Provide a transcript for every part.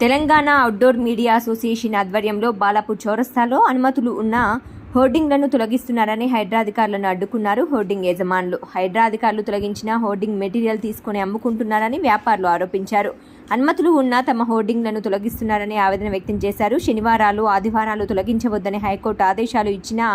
Telangana outdoor media association ఆధ్వర్యంలో బాలాపూర్ చౌరస్తాలో అనుమతులు ఉన్న హోర్డింగ్లను తొలగిస్తున్నారని హైడ్రా అధికారులను అడ్డుకున్నారు హోర్డింగ్ యజమానులు. హైడ్రా అధికారులు తొలగించిన హోర్డింగ్ మెటీరియల్ తీసుకుని అమ్ముకుంటున్నారని వ్యాపారులు ఆరోపించారు. అనుమతులు ఉన్నా తమ హోర్డింగ్లను తొలగిస్తున్నారని ఆవేదన వ్యక్తం చేశారు. శనివారాలు ఆదివారాలు తొలగించవద్దని హైకోర్టు ఆదేశాలు ఇచ్చినా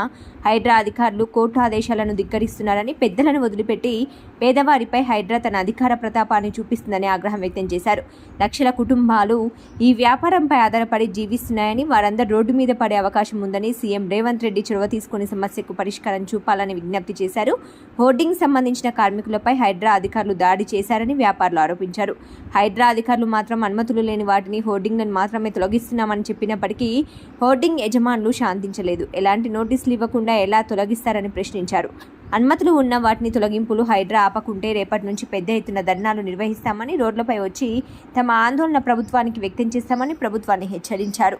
హైడ్రా అధికారులు కోర్టు ఆదేశాలను ధిక్కరిస్తున్నారని పెద్దలను వదిలిపెట్టి పేదవారిపై హైడ్రా తన అధికార ప్రతాపాన్ని చూపిస్తుందని ఆగ్రహం వ్యక్తం చేశారు. లక్షల కుటుంబాలు ఈ వ్యాపారంపై ఆధారపడి జీవిస్తున్నాయని వారందరూ రోడ్డు మీద పడే అవకాశం ఉందని సీఎం రేవంత్ రెడ్డి చొరవ తీసుకుని సమస్యకు పరిష్కారం చూపాలని విజ్ఞప్తి చేశారు. హోర్డింగ్ సంబంధించిన కార్మికులపై హైడ్రా అధికారులు దాడి చేశారని వ్యాపారులు ఆరోపించారు. హైడ్రా అధికారులు మాత్రం అనుమతులు లేని వాటిని హోర్డింగ్లను మాత్రమే తొలగిస్తున్నామని చెప్పినప్పటికీ హోర్డింగ్ యజమానులు శాంతించలేదు. ఎలాంటి నోటీసులు ఇవ్వకుండా ఎలా తొలగిస్తారని ప్రశ్నించారు. అనుమతులు ఉన్న వాటిని తొలగింపులు హైడ్రా ఆపకుంటే రేపటి నుంచి పెద్ద ఎత్తున ధర్నాలు నిర్వహిస్తామని రోడ్లపై వచ్చి తమ ఆందోళన ప్రభుత్వానికి వ్యక్తం చేస్తామని ప్రభుత్వాన్ని హెచ్చరించారు.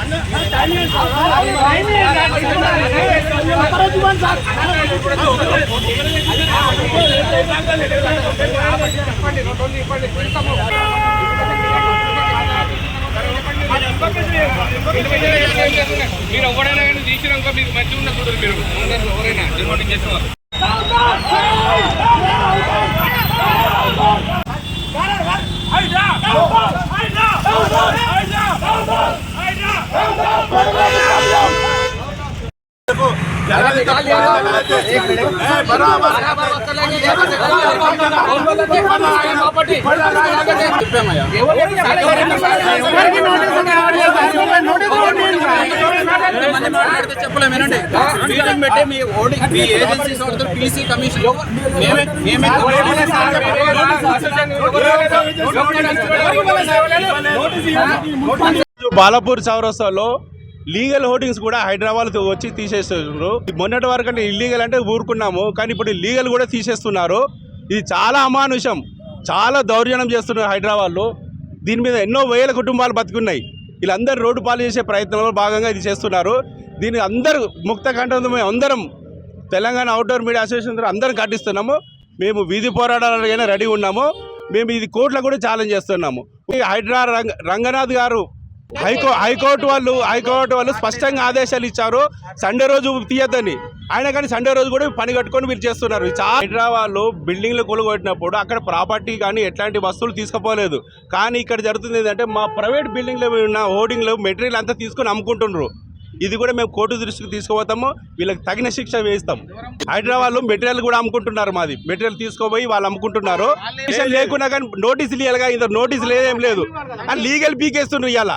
అన్న టైం లేదు సార్ టైం లేదు సార్ మీరు ఎవరైనా కానీ తీసినాక మీకు మంచిగా ఉన్న చూడరు మీరు అందరూ ఎవరైనా డిమాండ్ చేస్తున్నారు Go! వినండి మీటింగ్ పెట్టి మీ ఓడి మీ పీసీ కమిషన్ మేమే మేమే బాలాపూర్ చౌరస్తాలో లీగల్ హోర్డింగ్స్ కూడా హైదరాబాద్ వచ్చి తీసేస్తున్నారు. మొన్నటి వరకు అంటే ఇల్లీగల్ అంటే ఊరుకున్నాము కానీ ఇప్పుడు లీగల్ కూడా తీసేస్తున్నారు. ఇది చాలా అమానుషం చాలా దౌర్జన్యం చేస్తున్నారు హైదరాబాద్లో. దీని మీద ఎన్నో వేల కుటుంబాలు బతుకున్నాయి. వీళ్ళందరూ రోడ్డు పాలు చేసే ప్రయత్నంలో భాగంగా ఇది చేస్తున్నారు. దీన్ని అందరూ ముక్త కంఠంతో మేము అందరం తెలంగాణ అవుట్డోర్ మీడియా అసోసియేషన్ అందరం కట్టిస్తున్నాము మేము వీధి పోరాటాలకైనా రెడీ ఉన్నాము. మేము ఇది కోర్టులో కూడా ఛాలెంజ్ చేస్తున్నాము. ఈ హైడ్రా రంగ రంగనాథ్ గారు హైకో హైకోర్టు వాళ్ళు హైకోర్టు వాళ్ళు స్పష్టంగా ఆదేశాలు ఇచ్చారు. సండే రోజు తీయద్దని. ఆయన కానీ సండే రోజు కూడా పని కట్టుకొని మీరు చేస్తున్నారు. హైదరాబాద్లో బిల్డింగ్లు కూలగొట్టినప్పుడు అక్కడ ప్రాపర్టీ కానీ ఎట్లాంటి వస్తువులు తీసుకుపోలేదు. కానీ ఇక్కడ జరుగుతుంది ఏంటంటే మా ప్రైవేట్ బిల్డింగ్లో ఉన్న హోర్డింగ్లో మెటీరియల్ అంతా తీసుకొని అమ్ముకుంటున్నారు ఇది కూడా మేము కోర్టు దృష్టికి తీసుకుపోతాము వీళ్ళకి తగిన శిక్ష వేస్తాం హైదరాబాద్లో మెటీరియల్ కూడా అమ్ముకుంటున్నారు మాది. మెటీరియల్ తీసుకోపోయి వాళ్ళు అమ్ముకుంటున్నారు. లేకున్నా కానీ నోటీసులు ఇవ్వాలిగా ఇంత నోటీసులు ఏం లేదు. అని లీగల్ పీకేస్తున్నారు ఇవాళ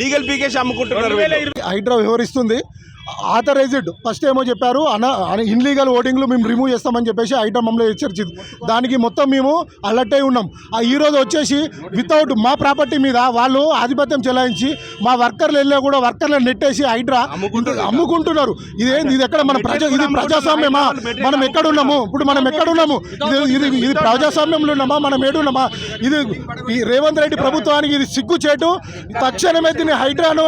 లీగల్ పీకేసి అమ్ముకుంటున్నారు. హైడ్రా వ్యవహరిస్తుంది ఆథరైజ్డ్ ఫస్ట్ ఏమో చెప్పారు అన ఇన్లీగల్ ఓటింగ్లు మేము రిమూవ్ చేస్తామని చెప్పేసి హైడ్రా మమ్మల్ని హెచ్చరించింది దానికి మొత్తం మేము అలర్ట్ అయి ఉన్నాం. ఆ ఈ రోజు వచ్చేసి వితౌట్ మా ప్రాపర్టీ మీద వాళ్ళు ఆధిపత్యం చెలాయించి మా వర్కర్లు వెళ్ళా కూడా వర్కర్లను నెట్టేసి హైడ్రా అమ్ముకుంటున్నారు. ఇదేంది ఇది ఎక్కడ మన ప్రజా ఇది ప్రజాస్వామ్యమా? మనం ఎక్కడ ఉన్నాము? ఇప్పుడు మనం ఎక్కడ ఉన్నాము? ఇది ఇది ఇది ప్రజాస్వామ్యంలో ఉన్నామా? మనం ఏడున్నామా ఇది ఈ రేవంత్ రెడ్డి ప్రభుత్వానికి ఇది సిగ్గు చేటు తక్షణమే దీన్ని హైడ్రాను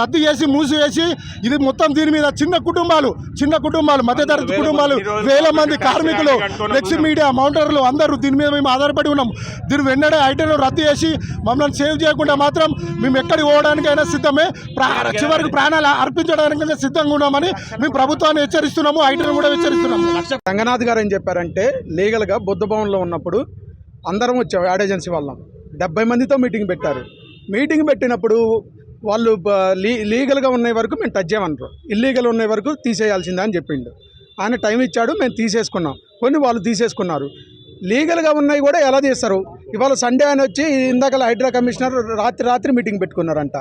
రద్దు చేసి మూసివేసి ఇది మొత్తం దీని మీద చిన్న కుటుంబాలు చిన్న కుటుంబాలు మధ్యతరగతి కుటుంబాలు వేల మంది కార్మికులు ఫ్లెక్స్ మీడియా మౌంటర్లు అందరూ దీని మీద మేము ఆధారపడి ఉన్నాం. దీని వెన్నడే హైడ్రాను రద్దు చేసి మమ్మల్ని సేవ్ చేయకుండా మాత్రం మేము ఎక్కడికి పోవడానికైనా సిద్ధమే. చివరికి ప్రాణాలు అర్పించడానికైనా సిద్ధంగా ఉన్నామని మేము ప్రభుత్వాన్ని హెచ్చరిస్తున్నాము హైడ్రాను కూడా హెచ్చరిస్తున్నాము. రంగనాథ్ గారు ఏం చెప్పారంటే లీగల్గా బుద్ధ భవన్లో ఉన్నప్పుడు అందరం వచ్చాం యాడ్ ఏజెన్సీ వాళ్ళం. డెబ్బై మందితో మీటింగ్ పెట్టారు. మీటింగ్ పెట్టినప్పుడు వాళ్ళు లీ లీగల్గా ఉన్న వరకు మేము టచ్ చేయమన్నారు ఇల్లీగల్ ఉన్న వరకు తీసేయాల్సిందే అని చెప్పిండు. ఆయన టైం ఇచ్చాడు మేము తీసేసుకున్నాం. కొన్ని వాళ్ళు తీసేసుకున్నారు. లీగల్గా ఉన్నాయి కూడా ఎలా తీస్తారు? ఇవాళ సండే అని వచ్చి ఇందాక హైడ్రా కమిషనర్ రాత్రి రాత్రి మీటింగ్ పెట్టుకున్నారంట.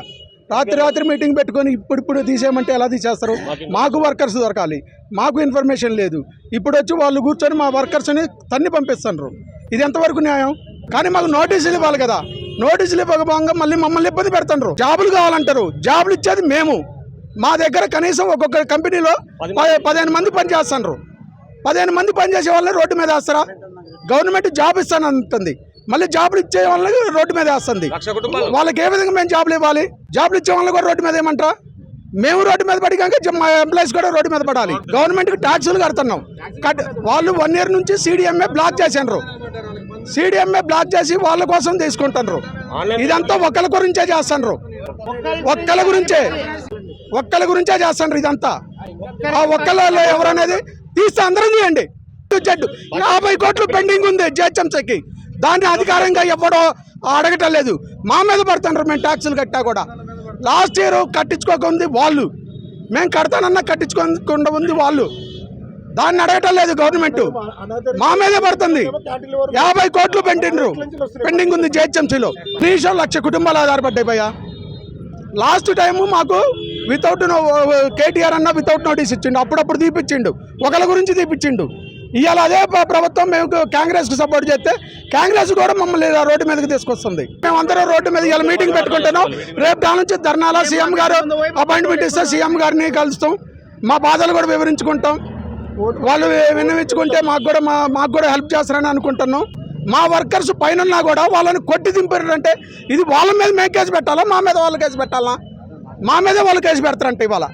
రాత్రి రాత్రి మీటింగ్ పెట్టుకొని ఇప్పుడు ఇప్పుడు తీసేయమంటే ఎలా తీసేస్తారు? మాకు వర్కర్స్ దొరకాలి. మాకు ఇన్ఫర్మేషన్ లేదు. ఇప్పుడు వచ్చి వాళ్ళు కూర్చొని మా వర్కర్స్ని తన్ని పంపిస్తున్నారు ఇది ఎంతవరకు న్యాయం? కానీ మాకు నోటీసులు ఇవ్వాలి కదా. నోటీసులు ఇవ్వకపోగా మళ్ళీ మమ్మల్ని ఇబ్బంది పెడుతున్నారు జాబులు కావాలంటారు. జాబులు ఇచ్చేది మేము. మా దగ్గర కనీసం ఒక్కొక్క కంపెనీలో పదిహేను మంది పని చేస్తున్నారు పదిహేను మంది పని చేసే వాళ్ళని రోడ్డు మీద వేస్తారా? గవర్నమెంట్ జాబ్ ఇస్తానంటుంది. మళ్ళీ జాబులు ఇచ్చే వాళ్ళని రోడ్డు మీద వేస్తుంది. వాళ్ళకి ఏ విధంగా మేము జాబులు ఇవ్వాలి? జాబులు ఇచ్చే వాళ్ళని కూడా రోడ్డు మీద ఏమంటారా? మేము రోడ్డు మీద పడి కనుక మా ఎంప్లాయీస్ కూడా రోడ్డు మీద పడాలి. గవర్నమెంట్కి ట్యాక్సులు కడుతున్నాం. కట్ వాళ్ళు వన్ ఇయర్ నుంచి C D M A block చేసారు C D M A block చేసి వాళ్ళ కోసం తీసుకుంటున్నారు. ఇదంతా ఒక్కల గురించే చేస్తున్నారు. ఒక్కల గురించే. ఒక్కల గురించే చేస్తున్నారు ఇదంతా. ఆ ఒక్కలలో ఎవరనేది తీస్తే అందరం చేయండి జడ్డు. యాభై కోట్లు పెండింగ్ ఉంది జిహెచ్ఎంసీకి. దాన్ని అధికారంగా ఎవడో అడగటం లేదు. మా మీద పడుతున్నారు మేము ట్యాక్సులు కట్టా కూడా. లాస్ట్ ఇయర్ కట్టించుకోకుంది వాళ్ళు. మేము కడతానన్నా కట్టించుకోకుండా ఉంది వాళ్ళు. దాన్ని అడగటం లేదు గవర్నమెంట్ మా మీదే పడుతుంది. యాభై కోట్లు పెండిండ్రు పెండింగ్ ఉంది జిహెచ్ఎంసీలో. కనీసం లక్ష కుటుంబాలు ఆధారపడ్డాయి భయ్యా. లాస్ట్ టైం మాకు వితౌట్ కేటీఆర్ అన్న వితౌట్ నోటీస్ ఇచ్చిండు. అప్పుడప్పుడు తీపిచ్చిండు. ఒకళ్ళ గురించి తీపిచ్చిండు. ఇవాళ అదే ప్ర- ప్రభుత్వం మేము కాంగ్రెస్కి సపోర్ట్ చేస్తే కాంగ్రెస్ కూడా మమ్మల్ని రోడ్డు మీదకి తీసుకొస్తుంది. మేము అందరం రోడ్డు మీద ఇలా మీటింగ్ పెట్టుకుంటున్నాం. రేపు దాని నుంచి ధర్నాలో సీఎం గారు అపాయింట్మెంట్ ఇస్తే సీఎం గారిని కలుస్తాం. మా బాధలు కూడా వివరించుకుంటాం. వాళ్ళు విన్నవించుకుంటే మాకు కూడా మా మాకు కూడా హెల్ప్ చేస్తారని అనుకుంటున్నాం. మా వర్కర్స్ పైన కూడా వాళ్ళని కొట్టి దింపారంటే ఇది వాళ్ళ మీద మేము కేసు పెట్టాలా? మా మీద వాళ్ళు కేసు పెట్టాలా? మా మీదే వాళ్ళు కేసు పెడతారంట ఇవాళ.